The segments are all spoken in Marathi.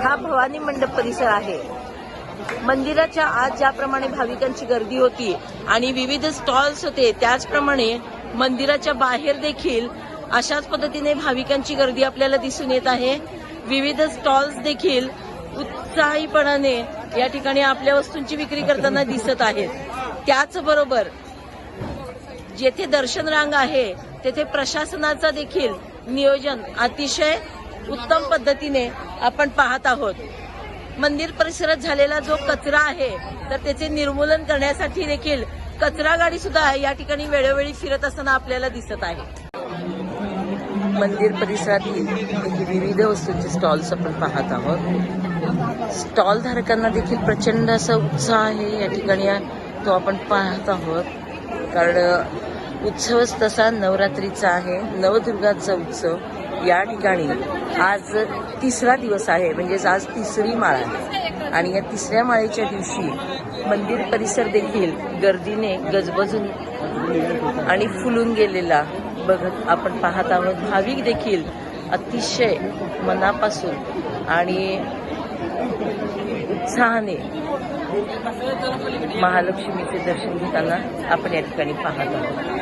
हा भवानी मंडप परिसर आहे. मंदिराच्या आज ज्याप्रमाणे भाविकांची गर्दी होती आणि विविध स्टॉल्स होते त्याचप्रमाणे मंदिराच्या बाहेर देखील अशाच पद्धतीने भाविकांची गर्दी आपल्याला दिसून येत आहे. विविध स्टॉल्स देखील उत्साहीपणाने या ठिकाणी आपल्या वस्तूंची विक्री करताना दिसत आहेत. त्याचबरोबर जेथे दर्शन रांग आहे तेथे प्रशासनाचा देखील नियोजन अतिशय उत्तम पद्धतीने आपण पाहत आहोत. मंदिर परिसरात झालेला जो कचरा आहे तर त्याचे निर्मूलन करण्यासाठी देखील कचरा गाडी सुद्धा या ठिकाणी वेळोवेळी फिरत असताना आपल्याला दिसत आहे. मंदिर परिसरातील विविध वस्तूंचे स्टॉल्स आपण पाहत आहोत. स्टॉल धारकांना देखील प्रचंड असा उत्साह आहे या ठिकाणी तो आपण पाहत आहोत. कारण उत्सवच तसा नवरात्रीचा आहे. नवदुर्गाचा उत्सव या ठिकाणी आज तिसरा दिवस आहे. म्हणजेच आज तिसरी माळ आहे. आणि या तिसऱ्या माळेच्या दिवशी मंदिर परिसर देखील गर्दीने गजबजून आणि फुलून गेलेला बघत आपण पाहत आहोत. भाविक देखील अतिशय मनापासून आणि उत्साहाने महालक्ष्मीचे दर्शन घेताना आपण या ठिकाणी पाहत आहोत.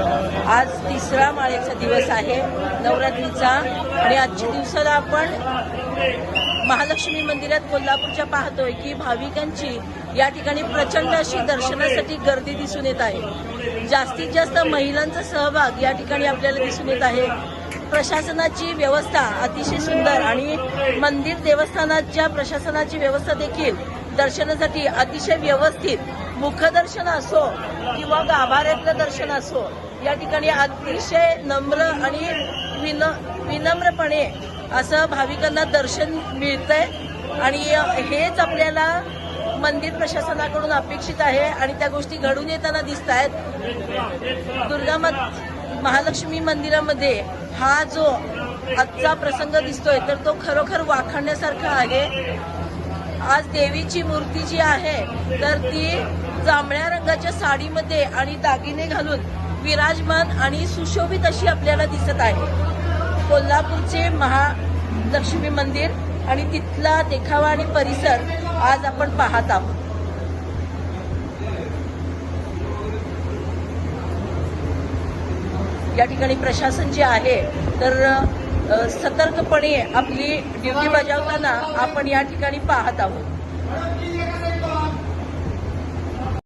आज तिसरा माळेचा दिवस आहे नवरात्रीचा. आणि आजच्या दिवसाला आपण महालक्ष्मी मंदिरात कोल्हापूरच्या पाहतोय की भाविकांची या ठिकाणी प्रचंड अशी दर्शनासाठी गर्दी दिसून येत आहे. जास्तीत जास्त महिलांचा सहभाग या ठिकाणी आपल्याला दिसून येत आहे. प्रशासनाची व्यवस्था अतिशय सुंदर आणि मंदिर देवस्थानाच्या प्रशासनाची व्यवस्था देखील दर्शनासाठी अतिशय व्यवस्थित मुखदर्शन असो किंवा गाभाऱ्यातलं दर्शन असो या ठिकाणी अतिशय नम्र आणि विन विनम्रपणे असं भाविकांना दर्शन मिळतंय. आणि हेच आपल्याला मंदिर प्रशासनाकडून अपेक्षित आहे आणि त्या गोष्टी घडून येताना दिसत आहेत दुर्गा महालक्ष्मी मंदिरामध्ये हा जो आजचा प्रसंग दिसतोय तर तो खरोखर वाखाणण्यासारखा आहे. आज देवीची मूर्ती जी आहे तर ती जांभळ्या रंगाच्या साडीमध्ये आणि दागिने घालून विराजमान आणि सुशोभित अशी आपल्याला दिसत आहे. कोल्हापूरचे महालक्ष्मी मंदिर आणि तिथला देखावा आणि परिसर आज आपण पाहत आहोत. या ठिकाणी प्रशासन जे आहे तर सतर्कपणे आपली ड्युटी बजावताना आपण या ठिकाणी पाहत आहोत.